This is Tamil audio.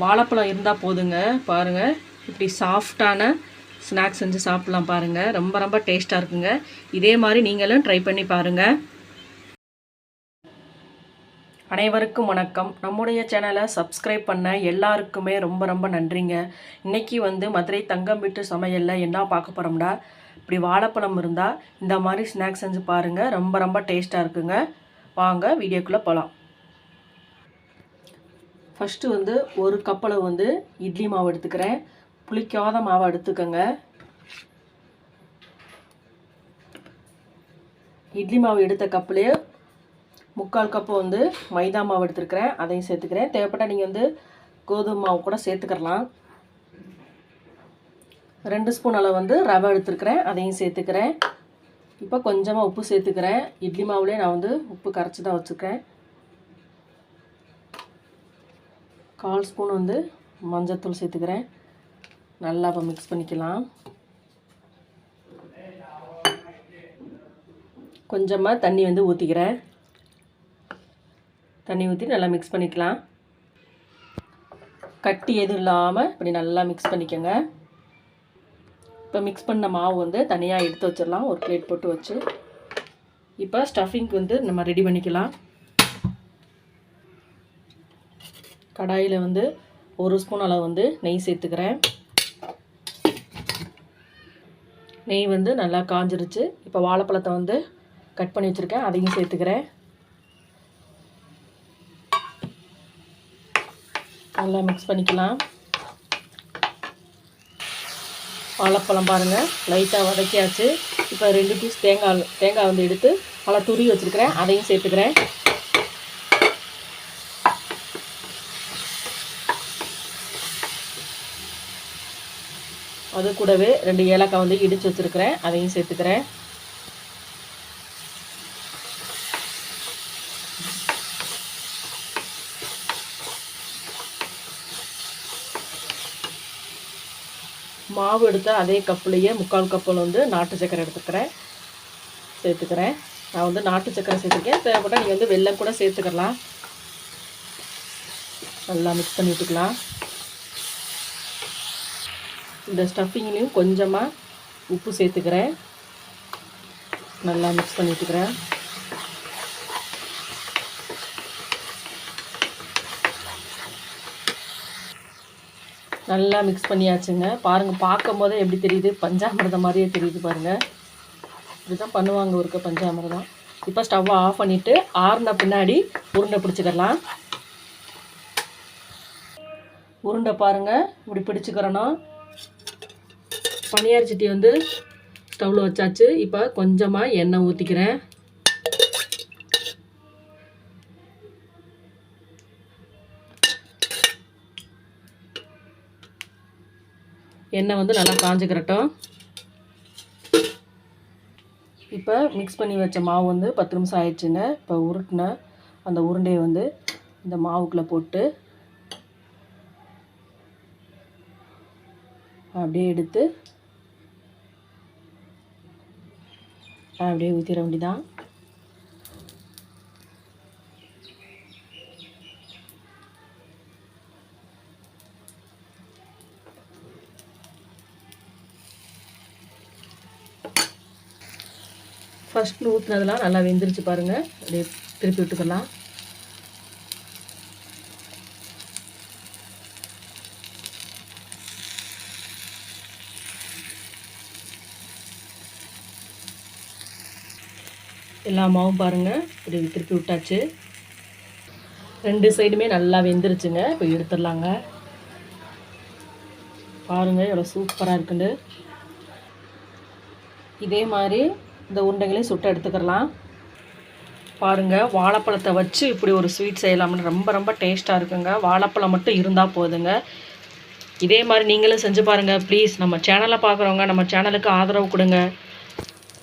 வாழைப்பழம் இருந்தால் போதுங்க பாருங்கள் இப்படி சாஃப்டான ஸ்நாக்ஸ் செஞ்சு சாப்பிட்லாம் பாருங்கள் ரொம்ப ரொம்ப டேஸ்ட்டாக இருக்குங்க. இதே மாதிரி நீங்களும் ட்ரை பண்ணி பாருங்கள் அனைவருக்கும் வணக்கம். நம்முடைய சேனலை சப்ஸ்கிரைப் பண்ண எல்லாருக்குமே ரொம்ப ரொம்ப நன்றிங்க. இன்னைக்கு வந்து மதுரை தங்கம் விட்டு சமையலில் என்ன பார்க்க போகிறோம்டா இப்படி வாழைப்பழம் இருந்தால் இந்த மாதிரி ஸ்நாக்ஸ் செஞ்சு பாருங்கள் ரொம்ப ரொம்ப டேஸ்ட்டாக இருக்குங்க. வாங்க வீடியோக்குள்ளே போகலாம் ஃபஸ்ட்டு வந்து ஒரு கப்பளவு வந்து இட்லி மாவு எடுத்துக்கிறேன். புளிக்காத மாவை எடுத்துக்கோங்க. இட்லி மாவு எடுத்த கப்புலேயே முக்கால் கப்பு வந்து மைதா மாவு எடுத்துருக்கிறேன் அதையும் சேர்த்துக்கிறேன். தேவைப்பட்டால் நீங்கள் வந்து கோதுமை மாவு கூட சேர்த்துக்கிறலாம் ரெண்டு ஸ்பூன் அளவு வந்து ரவை எடுத்துருக்கிறேன் அதையும் சேர்த்துக்கிறேன். இப்போ கொஞ்சமாக உப்பு சேர்த்துக்கிறேன். இட்லி மாவுலேயே நான் வந்து உப்பு கரைச்சி தான் வச்சுருக்கேன் கால் ஸ்பூன் வந்து மஞ்சத்தூள் சேர்த்துக்கிறேன். நல்லா இப்போ மிக்ஸ் பண்ணிக்கலாம். கொஞ்சமாக தண்ணி வந்து ஊற்றிக்கிறேன் தண்ணி ஊற்றி நல்லா மிக்ஸ் பண்ணிக்கலாம். கட்டி எதுவும் இல்லாமல் இப்படி நல்லா மிக்ஸ் பண்ணிக்கோங்க. இப்போ மிக்ஸ் பண்ண மாவு வந்து தனியாக எடுத்து வச்சிடலாம். ஒரு பிளேட் போட்டு வச்சு. இப்போ ஸ்டஃபிங்க்கு வந்து நம்ம ரெடி பண்ணிக்கலாம். கடாயில் வந்து ஒரு ஸ்பூன் அளவு வந்து நெய் சேர்த்துக்கிறேன். நெய் வந்து நல்லா காஞ்சிருச்சு. இப்போ வாழைப்பழத்தை வந்து கட் பண்ணி வச்சுருக்கேன். அதையும் சேர்த்துக்கிறேன். நல்லா மிக்ஸ் பண்ணிக்கலாம். வாழைப்பழம் பாருங்கள் லைட்டாக வதக்கியாச்சு. இப்போ ரெண்டு பீஸ் தேங்காய் தேங்காய் வந்து எடுத்து நல்லா துருவி வச்சுருக்கிறேன். அதையும் சேர்த்துக்கிறேன். அது கூடவே ரெண்டு ஏலக்காய் வந்து இடித்து வச்சுருக்கிறேன். அதையும் சேர்த்துக்கிறேன். மாவு எடுத்த அதே கப்புலேயே முக்கால் கப்பில் வந்து நாட்டு சக்கரை எடுத்துக்கிறேன். சேர்த்துக்கிறேன். நான் வந்து நாட்டு சக்கரை சேர்த்துருக்கேன். தேவைப்பட்டால் நீங்கள் வந்து வெள்ளம் கூட சேர்த்துக்கலாம். நல்லா மிக்ஸ் பண்ணி விட்டுக்கலாம். இந்த ஸ்டஃபிங்லேயும் கொஞ்சமாக உப்பு சேர்த்துக்கிறேன். நல்லா மிக்ஸ் பண்ணிட்டுக்கிறேன். நல்லா மிக்ஸ் பண்ணியாச்சுங்க. பாருங்கள் பார்க்கும் போதே எப்படி தெரியுது? பஞ்சாமிரதம் மாதிரியே தெரியுது பாருங்கள் இப்படி தான் பண்ணுவாங்க ஒருக்க பஞ்சாமிரதம். இப்போ ஸ்டவ்வை ஆஃப் பண்ணிவிட்டு ஆறுன பின்னாடி உருண்டை பிடிச்சிக்கலாம். உருண்டை பாருங்கள் இப்படி பிடிச்சிக்கிறோன்னா பனியார் சட்டி வந்து ஸ்டவ்வில் வச்சாச்சு. இப்போ கொஞ்சமாக எண்ணெய் ஊற்றிக்கிறேன் எண்ணெய் வந்து நல்லா காஞ்சிக்கிறட்டும் இப்போ மிக்ஸ் பண்ணி வச்ச மாவு வந்து பத்து நிமிஷம் ஆயிடுச்சுங்க. இப்போ உருட்டின அந்த உருண்டையை வந்து இந்த மாவுக்குள்ளே போட்டு அப்படியே எடுத்து அப்படியே ஊற்றிட வேண்டிதான் ஃபஸ்ட்டு ஊற்றினதெல்லாம் நல்லா வெந்துருச்சு பாருங்கள் அப்படியே திருப்பி விட்டுக்கலாம். எல்லா மாவும் பாருங்கள் இப்படி திருப்பி விட்டாச்சு. ரெண்டு சைடுமே நல்லா வெந்துருச்சுங்க. இப்போ எடுத்துடலாங்க. பாருங்கள் எவ்வளோ சூப்பராக இருக்குண்டு இதே மாதிரி இந்த உருண்டைகளையும் சுட்டு எடுத்துக்கிறலாம் பாருங்கள் வாழைப்பழத்தை வச்சு இப்படி ஒரு ஸ்வீட் செய்யலாம்னு ரொம்ப ரொம்ப டேஸ்ட்டாக இருக்குங்க. வாழைப்பழம் மட்டும் இருந்தால் போதுங்க. இதே மாதிரி நீங்களும் செஞ்சு பாருங்கள் ப்ளீஸ் நம்ம சேனலை பார்க்குறவங்க நம்ம சேனலுக்கு ஆதரவு கொடுங்க.